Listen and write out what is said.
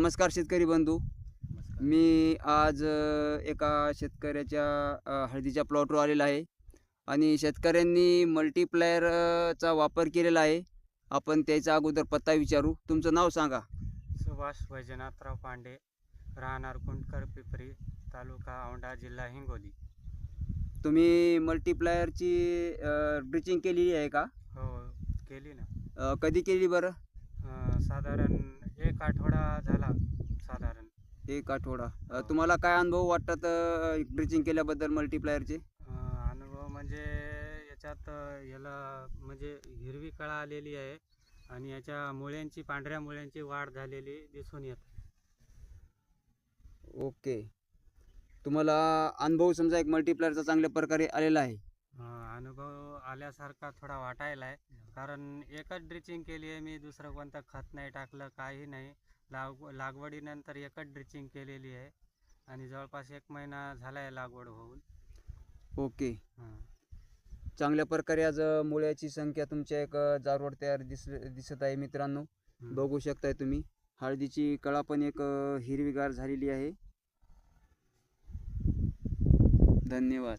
नमस्कार शेतकरी बंधू. मी आज एका शेतकऱ्याच्या हळदीच्या प्लॉटवर आलेला आहे. आणि शेतकऱ्यांनी मल्टीप्लायरचा वापर केलेला आहे. आपण त्याचा अगोदर पत्ता विचारू. तुमचं नाव सांगा. सुभाष वैजनाथराव पांडे राहणार कुंटकर पिपरी तालुका औंढा जिल्हा हिंगोली. तुम्ही मल्टीप्लायरची ड्रिचिंग केलेली आहे का? हो केली ना. अ, कधी केली बरं? अं, साधारण एक आठवडा झाला साधारण. एक आठवडा. अ, तुम्हाला काय अनुभव वाटतात ड्रिचिंग केल्याबद्दल मल्टीप्लायरचे अं, अनुभव म्हणजे याच्यात अं, याला म्हणजे हिरवी कळा आलेली आहे आणि याच्या मुळ्यांची पांढऱ्या मुळ्यांची वाढ झालेली दिसून येत. ओके. तुम्हाला अनुभव समजा एक मल्टीप्लायरचा चांगल्या प्रकारे आलेला आहे. अं, अनुभव आल्यासारखा थोडा वाटायला आहे. कारण एकच ड्रिचिंग केली आहे मी दुसरं कोणतं खत नाही टाकलं काही नाही. लाग लागवडीनंतर एकच ड्रिचिंग केलेली आहे. आणि जवळपास एक महिना झाला आहे लागवड होऊन. ओके. हां. चांगल्या प्रकारे आज मुळ्याची संख्या तुमच्या एक जारवड तयार दिस दिसत आहे मित्रांनो. बघू शकताय तुम्ही. हळदीची कळा पण एक हिरवीगार झालेली आहे. धन्यवाद.